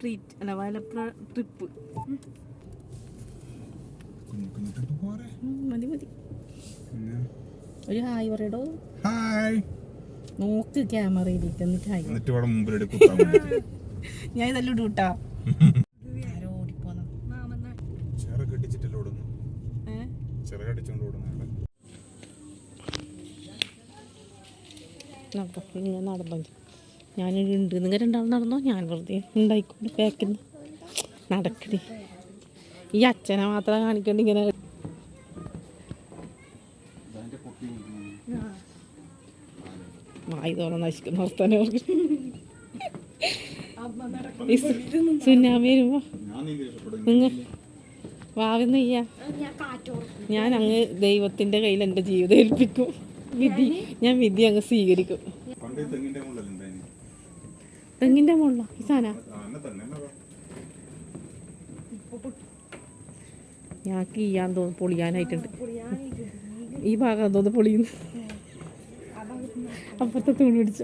Treat അല്ല Vayalapra trip മതി മതി. ഒരു ഹായ് പറയടോ. ഹായ്. നോക്ക് ക്യാമറയിലേക്ക് എന്നിട്ട് ഹായ്. എന്നിട്ട് ഇവിടെ മുമ്പിൽ ഞാൻ ഇതെല്ലാം ഇടൂട്ടാ നടക്കാം ഇങ്ങനെ നടന്നോ. ഞാനൊരു ഉണ്ട് നിങ്ങൾ രണ്ടാളും നടന്നോ? ഞാൻ വെറുതെ ഉണ്ടായിക്കൊണ്ട് പാക്കുന്നു നടക്കടി. ഈ അച്ഛനെ മാത്രം കാണിക്കണ്ട ഇങ്ങനെ. വായി തോന്നാൻ നശിക്കുന്ന വർത്താനം സുനാമി വരുമ്പോ നിങ്ങൾ വാവെന്നയ്യ ഞാൻ അങ്ങ് ദൈവത്തിന്റെ കയ്യിൽ എന്റെ ജീവിതം ഏൽപ്പിക്കും. വിധി ഞാൻ വിധി അങ്ങ് സ്വീകരിക്കും. തെങ്ങിന്റെ മുകളിലോ ഈ സാധന. ഞങ്ങൾക്ക് ചെയ്യാൻ തോന്നുന്നു പൊളിയാനായിട്ടുണ്ട്. ഈ ഭാഗം തോന്നുന്നു പൊളിയുന്നു. അപ്പുറത്തെ തൂണ് പിടിച്ച.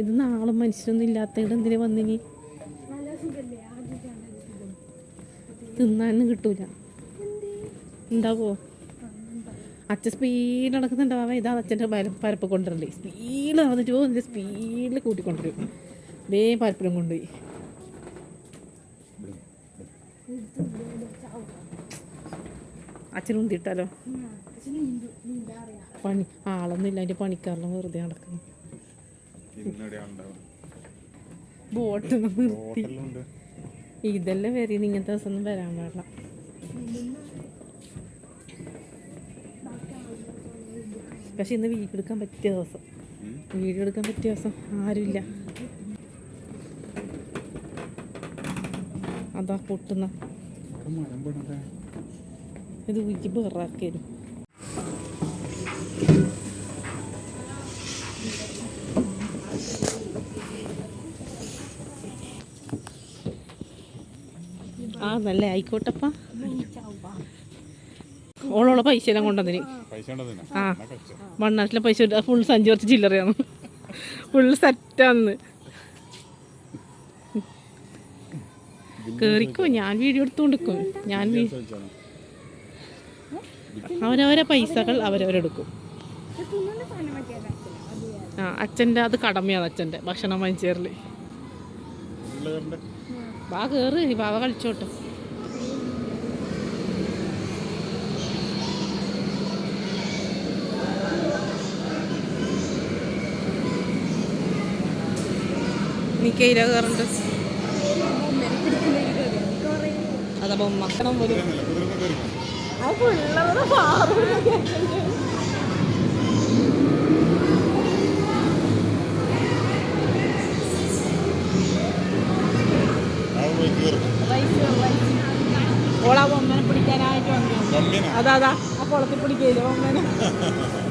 ഇത് നാളും മനുഷ്യരൊന്നും ഇല്ലാത്തവിടെ എന്തിനു വന്നിനി തിന്നാനും കിട്ടൂല. ഉണ്ടാവോ? അച്ഛൻ സ്പീഡ് നടക്കുന്നുണ്ടാവാൻ ഇതാ അച്ഛന്റെ പരപ്പ് കൊണ്ടുവരണ്ടേ സ്പീഡ് നടന്നിട്ട് പോകും എന്റെ സ്പീഡിൽ കൂട്ടിക്കൊണ്ടുവരും വേ പരപ്പിലും കൊണ്ടുപോയി. അച്ഛൻ ഉന്തിട്ടാലോ പണി ആളൊന്നുമില്ല. അതിന്റെ പണിക്കാരെല്ലാം വെറുതെ നടക്കുന്നു. ബോട്ടൊന്നും ബോട്ട് നിർത്തി. ഇതെല്ലാം വരെ ഇങ്ങനത്തെ ദിവസം ഒന്നും വരാൻ പാടില്ല. പക്ഷെ ഇന്ന് വീഡിയോ എടുക്കാൻ പറ്റിയ ദിവസം. വീഡിയോ എടുക്കാൻ പറ്റിയ ദിവസം ആരുമില്ല. അതാ പൊട്ടുന്ന. ഇത് ഉച്ചി ബെറാക്കി ആ നല്ല ആയിക്കോട്ടപ്പ. ഓളോളെ പൈസ എല്ലാം കൊണ്ടുവന്നിന്. ആ. മണ്ണാട്ടിലെ പൈസ ഫുൾ സഞ്ചി കുറച്ച് ചില്ലറയാണ്. ഫുൾ സെറ്റാന്ന് കേറിക്കോ ഞാൻ വീഡിയോ എടുത്തുകൊണ്ടിരിക്കും ഞാൻ അവരവരെ പൈസകൾ അവരവരെടുക്കും ആ അച്ഛന്റെ അത് കടമയാണ് അച്ഛന്റെ ഭക്ഷണം വാങ്ങിച്ചേരൽ ബാ വാ കയറി വാവ കളിച്ചോട്ടെ നീ കയ്യില കയറുണ്ട് അതാ ബൊമ്മ പോലും കുതിരമല്ല കുതിരമ കയറിക്കോ ആ പിള്ളേരുടെ കയറുണ്ട് ആ മക്കണം പോലും ഓളാ ബൊമ്മനെ പിടിക്കാനായിട്ട് വന്നു. അതാ അതാ. ആ കുളത്തിൽ പിടിക്കയില്ല ബൊമ്മനെ?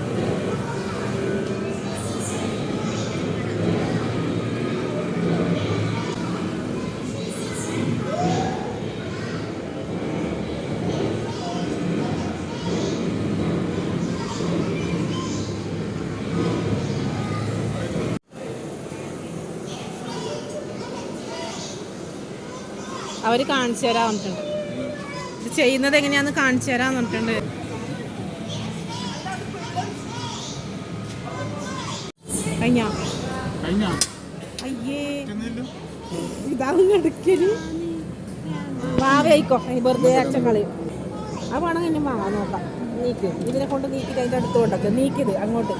അവർ കാണിച്ചു തരാൻ പറഞ്ഞിട്ടുണ്ട്. ഇത് ചെയ്യുന്നത് എങ്ങനെയാന്ന് കാണിച്ചു തരാൻ പറഞ്ഞിട്ടുണ്ട്. കഴിഞ്ഞാ? അയ്യേ. ഇതാവും എടുക്കൽ. വാവയായിക്കോ ഇനി വെറുതെ അച്ഛൻ കളയും ആ പണം കഴിഞ്ഞ വാ നോക്കാം. നീക്ക്. ഇതിനെ കൊണ്ട് നീക്കിട്ട് അതിന്റെ അടുത്ത് കൊണ്ടൊക്കെ നീക്കിത് അങ്ങോട്ട്.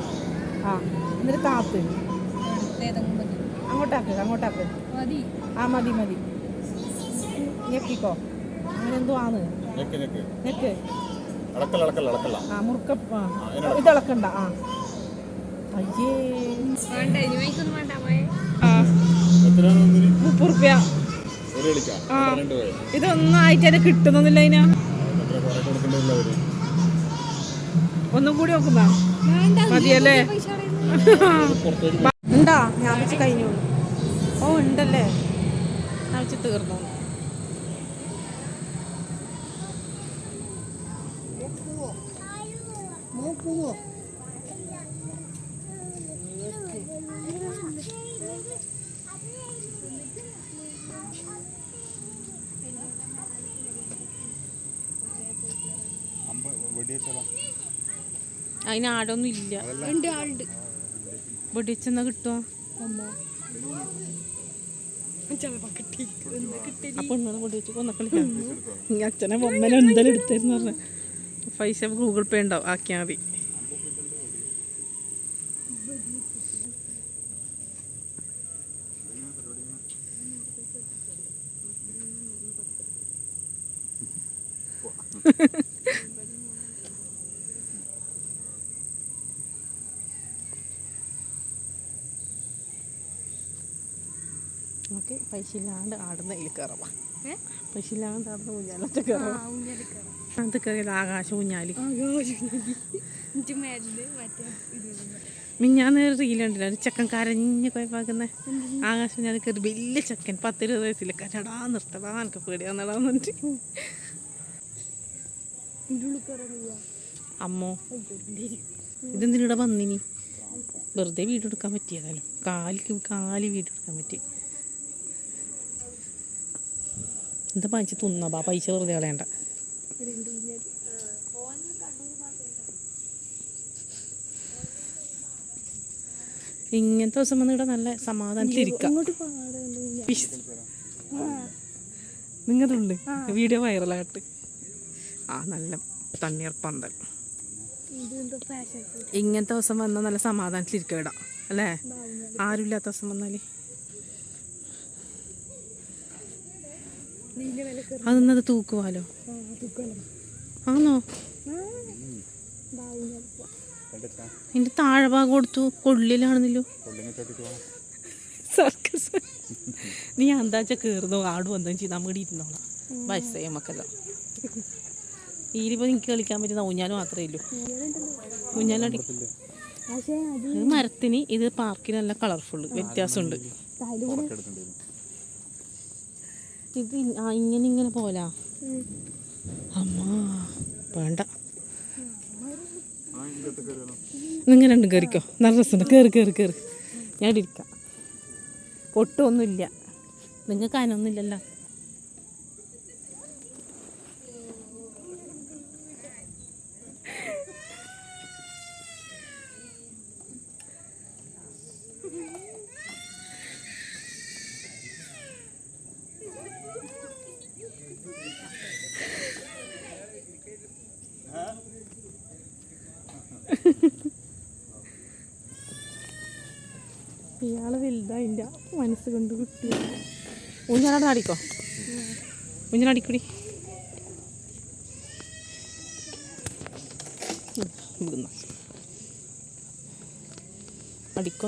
ആ എന്നിട്ട് കാത്ത്. അങ്ങോട്ടാക്ക് അങ്ങോട്ടാക്ക് ആ മതി മതി. ഞെക്കിക്കോ? അങ്ങനെ എന്തോ ആണ് നെക്ക് ആ മുറുക്ക ഇതിളക്കണ്ട ആ. അയ്യേ. മുപ്പത് റുപ്യ ആ. ഇതൊന്നും ആയിട്ട് അതിന് കിട്ടുന്നൊന്നുമില്ല അതിനാ. ഒന്നും കൂടി നോക്കുമ്പോ. മതിയല്ലേ? ഉണ്ടാ? ഞാൻ വെച്ച് കഴിഞ്ഞു ഓ ഉണ്ടല്ലേ? ഞാൻ വെച്ച് തീർന്നു പോവോ അതിന് ആടൊന്നും ഇല്ല. ഉണ്ട് ആളുണ്ട്. വെടിച്ചെന്നാ കിട്ടുക അപ്പൊ അച്ഛനെ ബൊമ്മനെ എന്തെങ്കിലും എടുത്തായിരുന്നു പറഞ്ഞു. പൈസ ഗൂഗിൾ പേ ഉണ്ടാവും ആക്കിയാൽ മതി. നമുക്ക് പൈസ ഇല്ലാണ്ട് ആടുന്ന ഇതിൽ കയറാം അത് കയറിയത് ആകാശ ഊഞ്ഞാലി. മേലിൽ മറ്റേ ഇത് മിഞ്ഞാന്ന് റീൽ ഉണ്ടല്ലോ ഒരു ചെക്കൻ കരഞ്ഞ് കുഴപ്പാക്കുന്ന ആകാശ ഊഞ്ഞാലി കയറി വലിയ ചെക്കൻ പത്തിരുപത് വയസ്സില്ല കരടാ നിർത്തടാ എനിക്ക് പേടിയാന്നടാന്ന് പറഞ്ഞിട്ട്. അമ്മോ. ഇതെന്തിനിടെ വന്നിനി? വെറുതെ വീട് എടുക്കാൻ പറ്റിയതായാലും കാലിക്ക് കാൽ വീട് എടുക്കാൻ പറ്റി. എന്താ പഞ്ച് തിന്നാ? പൈസ വെറുതെ കളയണ്ട. ഇങ്ങനത്തെ ദിവസം വന്ന് ഇവിടെ നല്ല സമാധാനത്തിലിരിക്കാം. നിങ്ങളുണ്ട് വീഡിയോ വൈറലായിട്ട്. ആ നല്ല തണ്ണീർ പന്തൽ. ഇങ്ങനത്തെ ദിവസം വന്നാൽ നല്ല സമാധാനത്തിലിരിക്കാം ഇടാം അല്ലേ? ആരുമില്ലാത്ത ദിവസം വന്നാൽ അതൊന്നത് തൂക്കുവാലോ? ആണോ എന്റെ താഴെ ഭാഗം കൊടുത്തു കൊള്ളിലാണെന്നല്ലോ. സർക്കസ്. നീ എന്താച്ച കേറുന്നു ആടും എന്താ ചെയ്ത് നമ്മുടെ ഇരുന്നോളാം. വയസ്സായി നമുക്കല്ലോ ഈരിപ്പോൾ എനിക്ക് കളിക്കാൻ പറ്റുന്ന ഊഞ്ഞാൽ മാത്രമേ ഉള്ളൂ. ഊഞ്ഞാലടി ഇത് മരത്തിന് ഇത് പാർക്കിന് നല്ല കളർഫുള്ള് വ്യത്യാസമുണ്ട്. ഇത് ആ ഇങ്ങനെ ഇങ്ങനെ പോലാ അമ്മ വേണ്ട. നിങ്ങൾ രണ്ടും കയറിക്കോ നല്ല രസമുണ്ട്. കയറി കയറി കയറി ഞാൻ ഇരിക്കാം പൊട്ടൊന്നുമില്ല. നിങ്ങൾക്ക് അതിനൊന്നുമില്ലല്ലോ ഇയാൾ വലുതായില്ല മനസ്സ് കൊണ്ട് കുട്ടി ഊഞ്ഞാലാട് നടിക്കോ ഊഞ്ഞാലടിക്കൂടി അടിക്കോ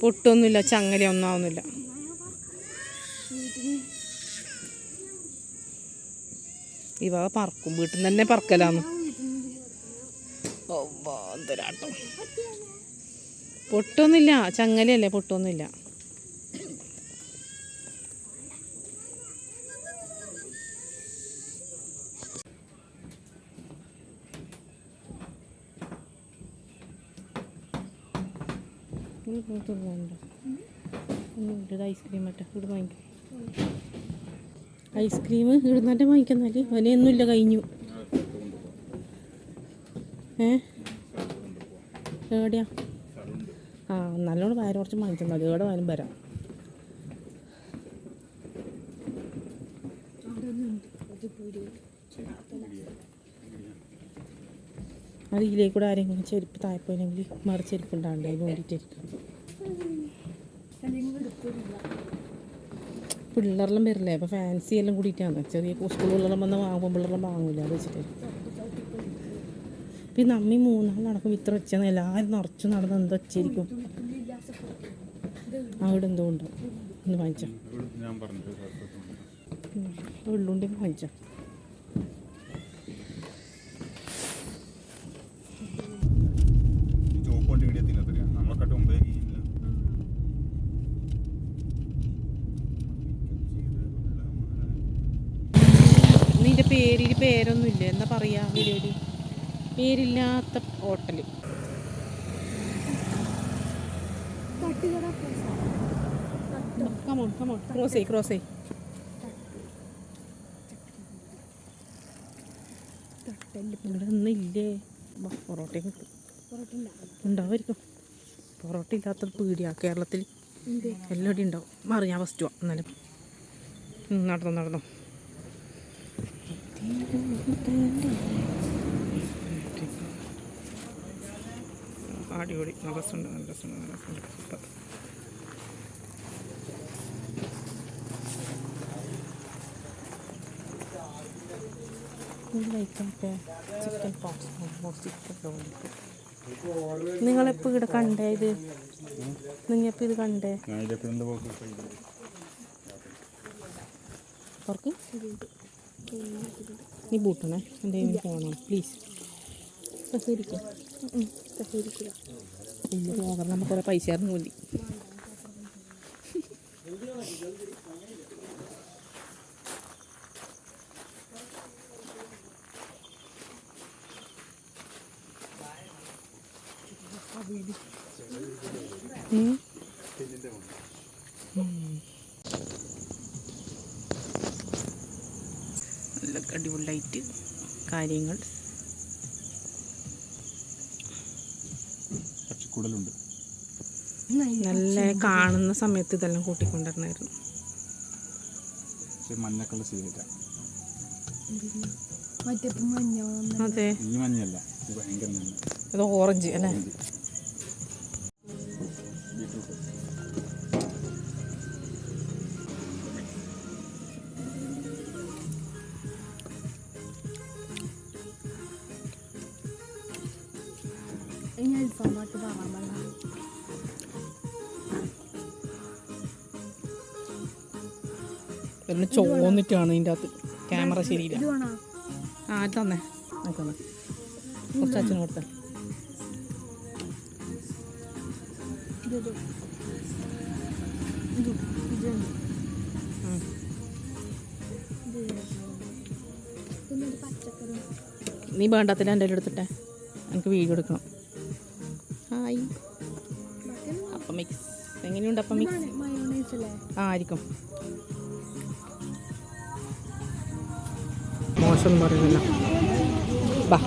പൊട്ടൊന്നുമില്ല ചങ്ങല ഒന്നും ആവുന്നില്ല. ഇവ പറക്കും വീട്ടിൽ നിന്ന് തന്നെ പറക്കലാന്ന്. എന്തരാട്ടം. പൊട്ടൊന്നുമില്ല ചങ്ങലയല്ലേ പൊട്ടൊന്നുമില്ല. ഐസ്ക്രീം മറ്റേ ഇവിടെ വാങ്ങിക്കും. ഐസ്ക്രീം ഇവിടുന്നെ വാങ്ങിക്കുന്നാൽ അവനെയൊന്നുമില്ല കഴിഞ്ഞു. ഏ? എവിടെയാ? ആ നല്ലോണം വയറ് കുറച്ച് വാങ്ങിച്ചു മതി. ഏടെ വേണം വരാം. അത് ഇതിലേക്ക് കൂടെ ആരെങ്കിലും ചെരുപ്പ് താഴെപ്പോയില്ലെങ്കിൽ മറു ചെരുപ്പ് ഉണ്ടാണ്ട് അതിന് വേണ്ടിയിട്ടായിരിക്കും. പിള്ളേരെല്ലാം വരില്ലേ? അപ്പോൾ ഫാൻസി എല്ലാം കൂടിയിട്ടാണ്. ചെറിയ സ്കൂളുകളെല്ലാം വന്ന് വാങ്ങുമ്പോൾ പിള്ളേരെല്ലാം വാങ്ങൂല. അത് വെച്ചിട്ട്. ഇപ്പം അമ്മി മൂന്നാൾ നടക്കും ഇത്ര ഒച്ച എല്ലാവരും നിറച്ച് നടന്ന് എന്താ വെച്ചിരിക്കും അവിടെ എന്തോ ഉണ്ട്? ഒന്ന് വാങ്ങിച്ചോ. ഉള്ളുണ്ടി. വാങ്ങിച്ചോ. നിന്റെ പേരിൽ പേരൊന്നുമില്ല? എന്താ പറയാ വീഡിയോയിൽ പേരില്ലാത്ത hotel come on come on cross cross. Parotta കിട്ടും ഉണ്ടാവുമായിരിക്കും. പൊറോട്ട ഇല്ലാത്തത് പീടിയാ കേരളത്തിൽ. എല്ലാവരും ഉണ്ടാവും. മാറി ഞാൻ ഫസ്റ്റ് പോവാം എന്നാലും. നടന്നു നടന്നു. അടിപൊളി നല്ല രസമുണ്ട് നല്ല രസമുണ്ട് നല്ല രസമുണ്ട് super chicken pox chicken lollipop നിങ്ങളെപ്പോൾ ഇവിടെ കണ്ടേ ഇത്? നിങ്ങപ്പോൾ ഇത് കണ്ടേ? നീ ബൂട്ടണേ എന്തെങ്കിലും പോകണം പ്ലീസ് സഹകരിക്കും നമുക്ക് കുറേ പൈസ ആയിരുന്നു മതി. നല്ല ലൈറ്റ് കാര്യങ്ങൾ പച്ചക്കൂടലുണ്ട് നല്ല കാണുന്ന സമയത്ത് ഇതെല്ലാം കൂട്ടിക്കൊണ്ടിരുന്നായിരുന്നു മഞ്ഞ അതെ. മഞ്ഞല്ല ഇത് ഭയങ്കര ഇത് ഓറഞ്ച് അല്ലേ? എല്ലാം ചോന്നിട്ടാണ് ഇതിന്റെ അകത്ത് ക്യാമറ ശരിയില്ല. ആ തന്നേ. തന്നെ കുറച്ച് അച്ഛന് കൊടുത്തേ. പിന്നെ നീ വേണ്ടാത്തില്ല എന്റെ എടുത്തിട്ടെ? എനിക്ക് വീഡിയോ എടുക്കണം. ഹായ്. അപ്പം മിക്സ് എങ്ങനെയുണ്ട് അപ്പം മിക്സ് ആ ആയിരിക്കും. മോശം না ബാ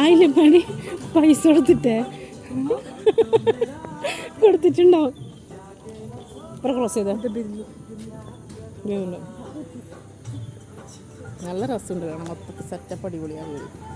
ആയില്ലേ പണി? പൈസ കൊടുത്തിട്ടേ? കൊടുത്തിട്ടുണ്ടാവും ഇപ്പം ക്ലോസ് ചെയ്തോ? നല്ല രസമുണ്ട് കാണാൻ. മൊത്തത്തിൽ സെറ്റപ്പ് അടിപൊളിയാണ്. ആ